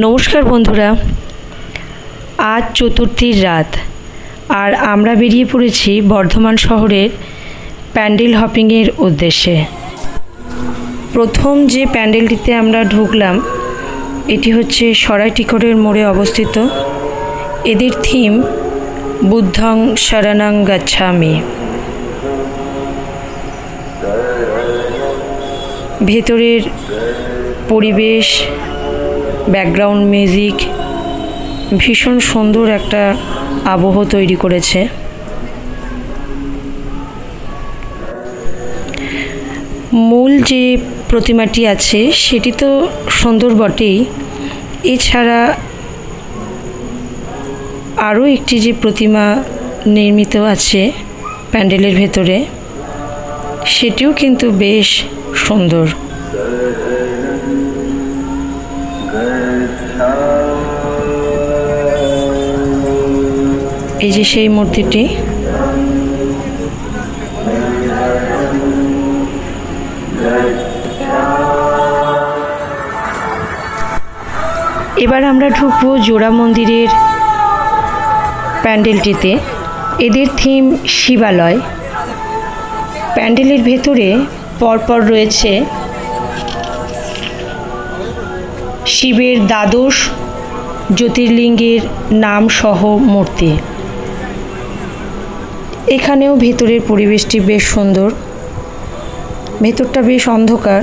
নমস্কার বন্ধুরা। আজ চতুর্থীর রাত, আর আমরা বেরিয়ে পড়েছি বর্ধমান শহরের প্যান্ডেল হপিংয়ের উদ্দেশ্যে। প্রথম যে প্যান্ডেলটিতে আমরা ঢুকলাম, এটি হচ্ছে সরাইটিকরের মোড়ে অবস্থিত। এদের থিম, বুদ্ধং শরণাং গাচ্ছামি। ভেতরের পরিবেশ ব্যাকগ্রাউন্ড মিউজিক, ভীষণ সুন্দর একটা আবহ তৈরি করেছে। মূল যে প্রতিমাটি আছে, সেটি তো সুন্দর বটেই। এছাড়া আরও একটি যে প্রতিমা নির্মিত আছে প্যান্ডেলের ভেতরে, সেটিও কিন্তু বেশ সুন্দর। এই যে সেই মূর্তিটি। এবার আমরা ঢুকবো জোড়া মন্দিরের প্যান্ডেলটিতে। এদের থিম শিবালয়। প্যান্ডেলের ভেতরে পরপর রয়েছে শিবের দ্বাদশ জ্যোতির্লিঙ্গের নাম সহ মূর্তি। এখানেও ভেতরের পরিবেশটি বেশ সুন্দর। ভেতরটা বেশ অন্ধকার,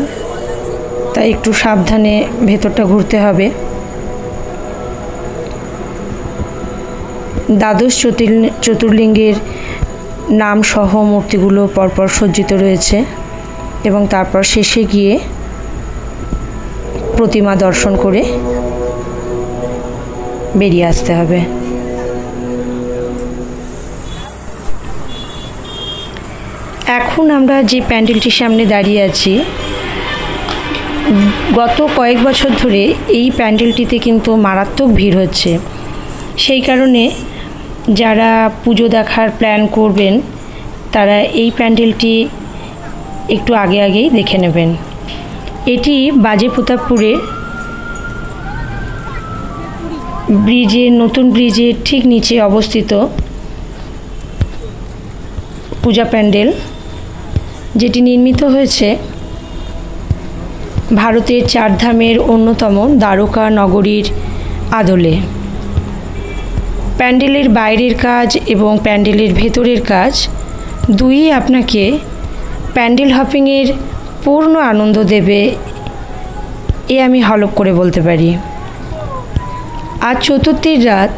তাই একটু সাবধানে ভেতরটা ঘুরতে হবে। দ্বাদশ জ্যোতির চতুর্লিঙ্গের নাম সহ মূর্তিগুলো পরপর সজ্জিত রয়েছে এবং তারপর শেষে গিয়ে প্রতিমা দর্শন করে বেরিয়ে আসতে হবে। এখন আমরা যে প্যান্ডেলটির সামনে দাঁড়িয়ে আছি, গত কয়েক বছর ধরে এই প্যান্ডেলটিতে কিন্তু মারাত্মক ভিড় হচ্ছে। সেই কারণে যারা পুজো দেখার প্ল্যান করবেন, তারা এই প্যান্ডেলটি একটু আগে আগেই দেখে নেবেন। এটি বাজে প্রতাপপুরে ব্রিজের নতুন ব্রিজের ঠিক নিচে অবস্থিত পূজা প্যান্ডেল। যেটি নির্মিত হয়েছে ভারতের চারধামের অন্যতম দ্বারকা নগরীর আদলে। প্যান্ডেলের বাইরের কাজ এবং প্যান্ডেলের ভেতরের কাজ দুই আপনাকে প্যান্ডেল হপিংয়ের পূর্ণ আনন্দ দেবে, এ আমি হলপ করে বলতে পারি। আজ চতুর্থীর রাত,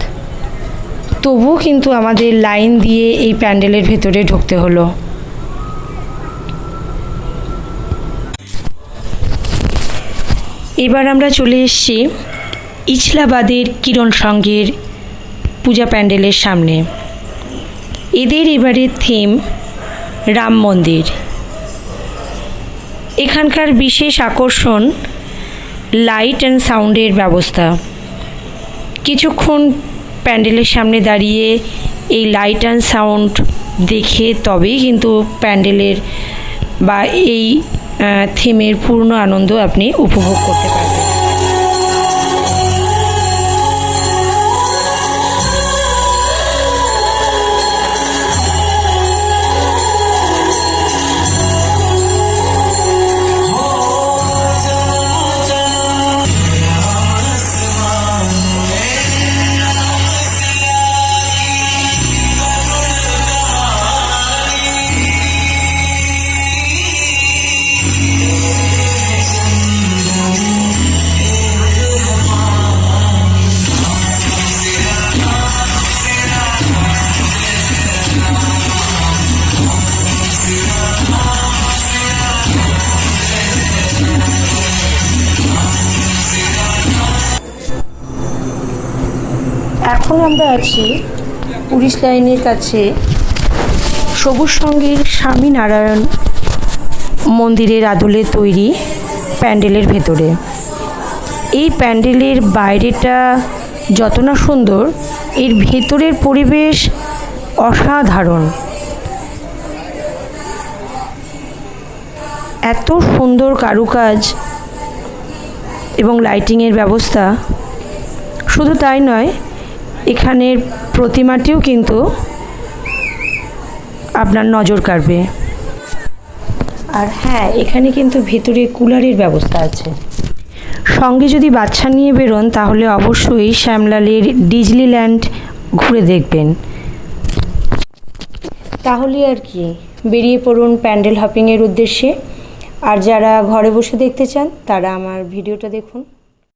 তবুও কিন্তু আমাদের লাইন দিয়ে এই প্যান্ডেলের ভেতরে ঢুকতে হলো। এবার আমরা চলে এসছি ইছলাবাদের কিরণ সঙ্গের পূজা প্যান্ডেলের সামনে। এদের এবারের থিম রাম মন্দির। এখানকার বিশেষ আকর্ষণ লাইট অ্যান্ড সাউন্ডের ব্যবস্থা। কিছুক্ষণ প্যান্ডেলের সামনে দাঁড়িয়ে এই লাইট অ্যান্ড সাউন্ড দেখে তবেই কিন্তু প্যান্ডেলের বা এই থিমের পূর্ণ আনন্দ আপনি উপভোগ করতে পারবেন। এখন আমরা আছি পুলিশ লাইনের কাছে সবুজ সঙ্গীর স্বামীনারায়ণ মন্দিরের আদলে তৈরি প্যান্ডেলের ভেতরে। এই প্যান্ডেলের বাইরেটা যত না সুন্দর, এর ভেতরের পরিবেশ অসাধারণ। এত সুন্দর কারুকাজ এবং লাইটিংয়ের ব্যবস্থা। শুধু তাই নয় এখানের প্রতিমাটিও কিন্তু আপনার নজর কাড়বে। আর হ্যাঁ এখানে কিন্তু ভেতরে কুলারের ব্যবস্থা আছে। সঙ্গে যদি বাচ্চা নিয়ে বেরোন, তাহলে অবশ্যই শ্যামলালের ডিজনিল্যান্ড ঘুরে দেখবেন। তাহলে আর কি, বেরিয়ে পড়ুন প্যান্ডেল হপিংয়ের উদ্দেশ্যে। আর যারা ঘরে বসে দেখতে চান, তারা আমার ভিডিওটা দেখুন।